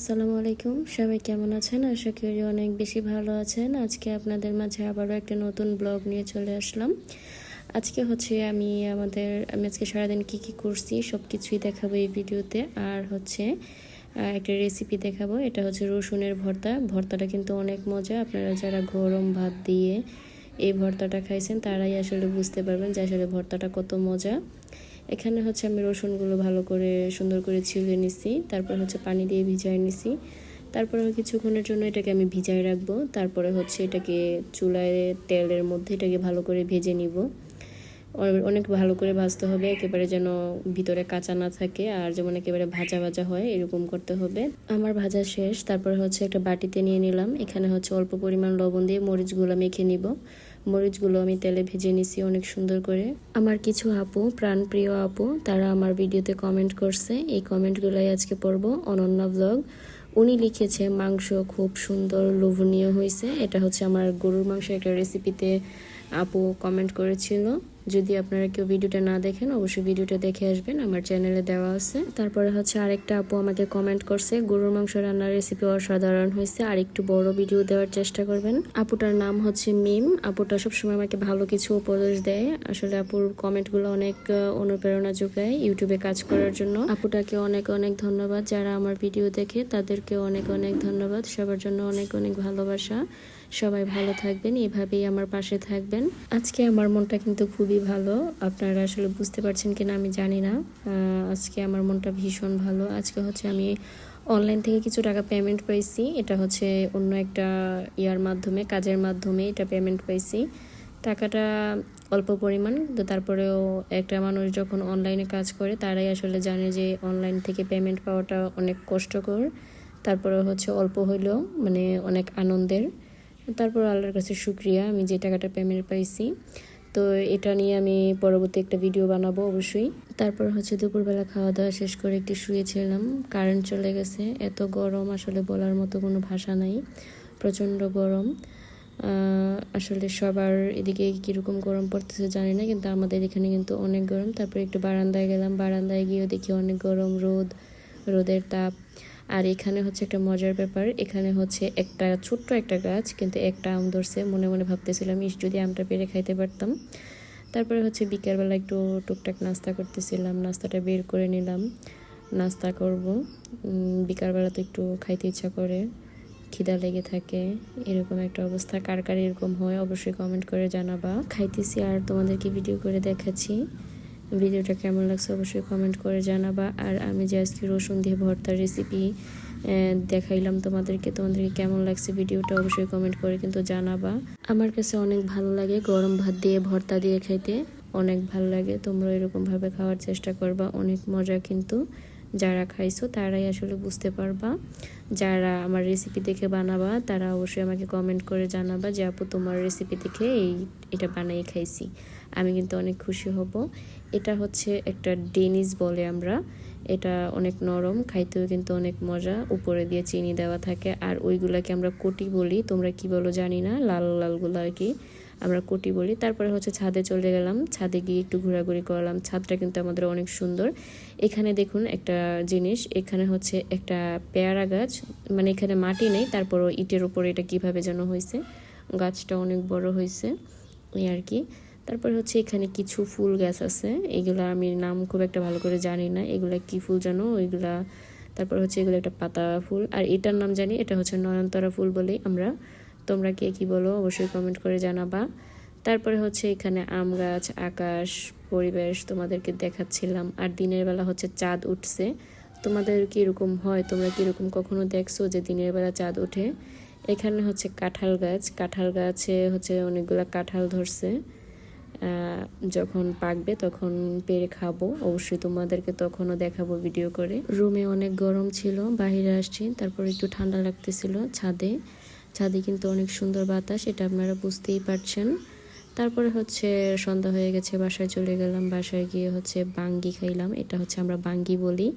আসসালামু আলাইকুম। সবাই কেমন আছেন? আশা করি অনেক বেশি ভালো আছেন। আজকে আপনাদের মাঝে আবারও একটা নতুন ব্লগ নিয়ে চলে আসলাম। আজকে হচ্ছে আমি আমাদের, আমি আজকে সারাদিন কী কী করছি সব কিছুই দেখাবো এই ভিডিওতে। আর হচ্ছে একটা রেসিপি দেখাবো। এটা হচ্ছে রসুনের ভর্তা। ভর্তাটা কিন্তু অনেক মজা। আপনারা যারা গরম ভাত দিয়ে এই ভর্তাটা খাইছেন, তারাই আসলে বুঝতে পারবেন যে আসলে ভর্তাটা কত মজা। এখানে হচ্ছে আমি রসুনগুলো ভালো করে সুন্দর করে ছিলে নিছি, তারপর হচ্ছে পানি দিয়ে ভিজাই নিছি। তারপরে কিছুক্ষণের জন্য এটাকে আমি ভিজাই রাখব, তারপরে হচ্ছে এটাকে চুলায় তেলের মধ্যে এটাকে ভালো করে ভেজে নিব। অনেক ভালো করে ভাজতে হবে, একেবারে যেন ভিতরে কাঁচা না থাকে, আর যেমন একেবারে ভাজা ভাজা হয়, এরকম করতে হবে। আমার ভাজা শেষ, তারপরে হচ্ছে একটা বাটিতে নিয়ে নিলাম, এখানে হচ্ছে অল্প পরিমাণ লবণ দিয়ে মরিচগুলো মেখে নিব। মরিচগুলো আমি তেলে ভেজে নিছি অনেক সুন্দর করে। আমার কিছু আপু, প্রাণপ্রিয় আপু, তারা আমার ভিডিওতে কমেন্ট করছে। এই কমেন্টগুলোই আজকে পড়ব অনন্য ব্লগ উনি লিখেছে, মাংস খুব সুন্দর, লোভনীয় হয়েছে এটা হচ্ছে আমার গরুর মাংস একটা রেসিপিতে আপু কমেন্ট করেছিল। যদি আপনারা কেউ ভিডিওটা না দেখেন, অবশ্যই ভিডিওটা দেখে আসবেন। আমার চ্যানেলে দেওয়া আছে। তারপরে হচ্ছে আরেকটা আপু আমাকে কমেন্ট করছে, গরুর মাংস রান্নার রেসিপি অসাধারণ হয়েছে, আর একটু বড় ভিডিও দেওয়ার চেষ্টা করবেন। আপুটার নাম হচ্ছে মিম। আপুটা সবসময় আমাকে ভালো কিছু উপদেশ দেয়। আসলে আপুর কমেন্টগুলো অনেক অনুপ্রেরণা যোগায় ইউটিউবে কাজ করার জন্য। আপুটাকে অনেক অনেক ধন্যবাদ। যারা আমার ভিডিও দেখে, তাদেরকে অনেক অনেক ধন্যবাদ। সবার জন্য অনেক অনেক ভালোবাসা। সবাই ভালো থাকবেন, এভাবেই আমার পাশে থাকবেন। আজকে আমার মনটা কিন্তু খুবই ভালো। আপনারা আসলে বুঝতে পারছেন কিনা আমি জানি না। আজকে আমার মনটা ভীষণ ভালো। আজকে হচ্ছে আমি অনলাইন থেকে কিছু টাকা পেমেন্ট পাইছি। এটা হচ্ছে অন্য একটা ইয়ার মাধ্যমে, কাজের মাধ্যমে এটা পেমেন্ট পাইছি। টাকাটা অল্প পরিমাণ তো তারপরেও একটা মানুষ যখন অনলাইনে কাজ করে, তারাই আসলে জানে যে অনলাইন থেকে পেমেন্ট পাওয়াটা অনেক কষ্টকর। তারপরে হচ্ছে অল্প হইলেও মানে অনেক আনন্দের। তারপর আল্লাহর কাছে শুক্রিয়া, আমি যে টাকাটা পেমেন্ট পাইছি। তো এটা নিয়ে আমি পরবর্তী একটা ভিডিও বানাবো অবশ্যই। তারপর হচ্ছে দুপুরবেলা খাওয়া দাওয়া শেষ করে একটু শুয়েছিলাম। কারেন্ট চলে গেছে। এত গরম, আসলে বলার মতো কোনো ভাষা নাই। প্রচণ্ড গরম। আসলে সবার এদিকে কীরকম গরম পড়তেছে জানি না, কিন্তু আমাদের এখানে কিন্তু অনেক গরম। তারপরে একটু বারান্দায় গেলাম। বারান্দায় গিয়েও দেখি অনেক গরম রোদ, রোদের তাপ। আর এখানে হচ্ছে একটা মজার ব্যাপার। এখানে হচ্ছে একটা ছোট্ট একটা গাছ, কিন্তু একটা আম ধরছে। মনে মনে ভাবতেছিলাম, ইস, যদি আমটা পেরে খাইতে পারতাম। তারপরে হচ্ছে বিকেলবেলা একটু টুকটাক নাস্তা করতেছিলাম। নাস্তাটা বের করে নিলাম। নাস্তা করব। বিকালবেলা তো একটু খাইতে ইচ্ছা করে। খিদা লেগে থাকে। এরকম একটা অবস্থা। কার কার এরকম হয়, অবশ্যই কমেন্ট করে জানাবা। খাইতেছি আর তোমাদেরকে ভিডিও করে দেখাচ্ছি। ভিডিওটা কেমন লাগছে অবশ্যই কমেন্ট করে জানাবা। আর আমি যে আজকে রসুন দিয়ে ভর্তার রেসিপি দেখাইলাম তোমাদেরকে তোমাদেরকে কেমন লাগছে ভিডিওটা অবশ্যই কমেন্ট করে কিন্তু জানাবা। আমার কাছে অনেক ভালো লাগে গরম ভাত দিয়ে ভর্তা দিয়ে খাইতে অনেক ভালো লাগে। তোমরা এরকমভাবে খাওয়ার চেষ্টা করবা, অনেক মজা কিন্তু যারা খাইছো তারাই আসলে বুঝতে পারবা। যারা আমার রেসিপি দেখে বানাবা তারা অবশ্যই আমাকে কমেন্ট করে জানাবা যে আপু তোমার রেসিপি দেখে এই, এটা বানিয়ে খাইছি। আমি কিন্তু অনেক খুশি হব। এটা হচ্ছে একটা ডেনিস বলে আমরা। এটা অনেক নরম, খাইতেও কিন্তু অনেক মজা। উপরে দিয়ে চিনি দেওয়া থাকে। আর ওইগুলাকে আমরা কোটি বলি। তোমরা কি বলো জানি না। লাল লালগুলো আর কি আমরা কোটি বলি। তারপরে হচ্ছে ছাদে চলে গেলাম। ছাদে গিয়ে একটু ঘোরাঘুরি করলাম। ছাদটা কিন্তু আমাদের অনেক সুন্দর। এখানে দেখুন একটা জিনিস। এখানে হচ্ছে একটা পেয়ারা গাছ। মানে এখানে মাটি নেই। তারপরও ইটের উপরে এটা কীভাবে যেন হয়েছে গাছটা অনেক বড় হয়েছে এই আর কি। তারপর হচ্ছে এখানে কিছু ফুল গাছ আছে। এগুলা আমি নাম খুব একটা ভালো করে জানি না। এগুলা কি ফুল জানো? ওইগুলা, তারপর হচ্ছে এগুলো একটা পাতা ফুল। আর এটার নাম জানি, এটা হচ্ছে নয়নতারা ফুল বলেই আমরা। তোমরা কে কি বলো, অবশ্যই কমেন্ট করে জানাবা। তারপরে হচ্ছে এখানে আম গাছ, আকাশ, পরিবেশ তোমাদেরকে দেখাচ্ছিলাম। আর দিনের বেলা হচ্ছে চাঁদ উঠছে। তোমাদের কীরকম হয়? তোমরা কীরকম কখনো দেখছ যে দিনের বেলা চাঁদ ওঠে? এখানে হচ্ছে কাঁঠাল গাছ। কাঁঠাল গাছে হচ্ছে অনেকগুলো কাঁঠাল ধরছে। যখন পাকবে তখন পেরে খাব। অবশ্যই তোমাদেরকে তখনও দেখাবো ভিডিও করে। রুমে অনেক গরম ছিল বাইরে আসছি, তারপর একটু ঠান্ডা লাগতেছিল ছাদে। ছাদে কিন্তু অনেক সুন্দর বাতাস, এটা আপনারা বুঝতেই পারছেন। তারপরে হচ্ছে সন্ধ্যা হয়ে গেছে, বাসায় চলে গেলাম, বাসায় গিয়ে হচ্ছে বাঙ্গি খাইলাম। এটা হচ্ছে আমরা বাঙ্গি বলি।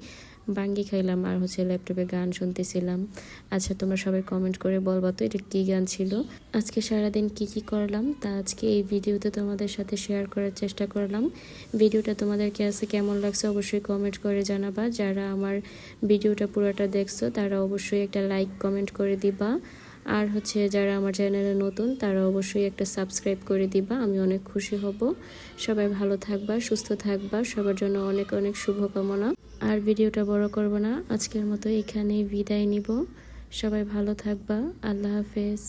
বাঙ্গি খাইলাম আর হচ্ছে ল্যাপটপে গান শুনতেছিলাম। আচ্ছা তোমরা সবাই কমেন্ট করে বলবা তো এটা কী গান ছিল? আজকে সারাদিন কি কি করলাম? তা আজকে এই ভিডিওতে তোমাদের সাথে শেয়ার করার চেষ্টা করলাম। ভিডিওটা তোমাদের কাছে কেমন লাগছে অবশ্যই কমেন্ট করে জানাবা। যারা আমার ভিডিওটা পুরোটা দেখছ, তারা অবশ্যই একটা লাইক কমেন্ট করে দিবা। আর হচ্ছে যারা আমার চ্যানেলে নতুন, তারা অবশ্যই একটা সাবস্ক্রাইব করে দিবা। আমি অনেক খুশি হব। সবাই ভালো থাকবা, সুস্থ থাকবা। সবার জন্য অনেক অনেক শুভকামনা। আর ভিডিওটা বড় করব না। আজকের মতো এখানেই বিদায় নিব। সবাই ভালো থাকবা। আল্লাহ হাফেজ।